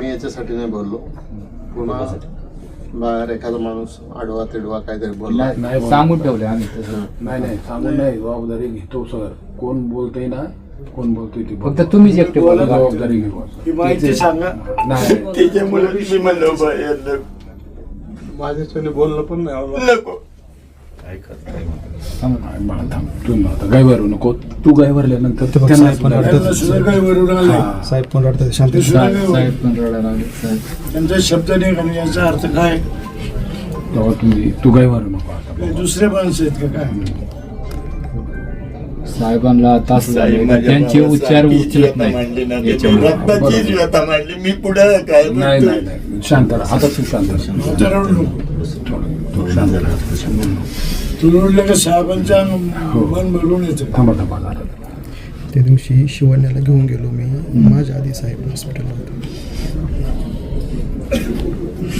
त्याच्यासाठी नाही बोललो. पुन्हा बाहेर एखादा माणूस आडवा तिडवा काहीतरी बोलला. नाही. सांगून ठेवले आम्ही तसं. नाही नाही सांगून नाही. जबाबदारी घेतो सर. कोण बोलतय ना कोण बोलतोय ते फक्त तुम्हीच एकटे बोला. जबाबदारी घेऊ. ही माहिती सांगा. नाही. त्याच्यामुळे मी म्हणलो बा, बोलणं पण नाही आवडलं. नको. नाही, नको. तू त्यांना साहेब पण रडतात. हा. साहेब पण रडतात शांत ते सुद्धा साहेब काही साहेब वरून- पण रडायला लागले साहेब. त्यांचा शब्द नाही का याचा अर्थ काय? तेव्हा तुम्ही तू गायभरू नको आता. काही दुसरे माणसं आहेत का काय? साहेबांना तास झाले. का त्यांचे उच्चार उचलत नाही व्यथा मांडली मी पुढे काय नाही शांत राहा. आता तू शांत राहा. आता रडू नको थोडं थोडं शांत राहा. तू रडलं का साहेबांचा मन भरून येतं. थांबा थांबा जरा. त्या दिवशी शिवण्याला घेऊन गेलो मी. माझ्या आधी साहेब हॉस्पिटलला होते.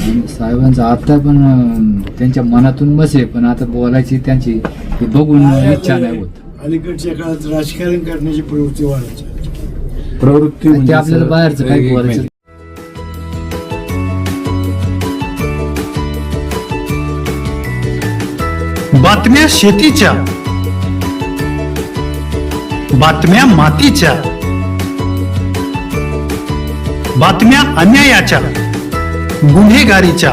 आणि साहेबांचं आता पण त्यांच्या मनातून बसे पण आता बोलायची त्यांची बघून इच्छा नाही होत. अलीकडच्या काळात राजकारण करण्याची प्रवृत्ती वाढत चालली. प्रवृत्ती ते म्हणजे आपल्याला बाहेरचं एक बोलायचं. बातम्या शेतीच्या बातम्या मातीच्या बातम्या अन्यायाच्या गुन्हेगारीच्या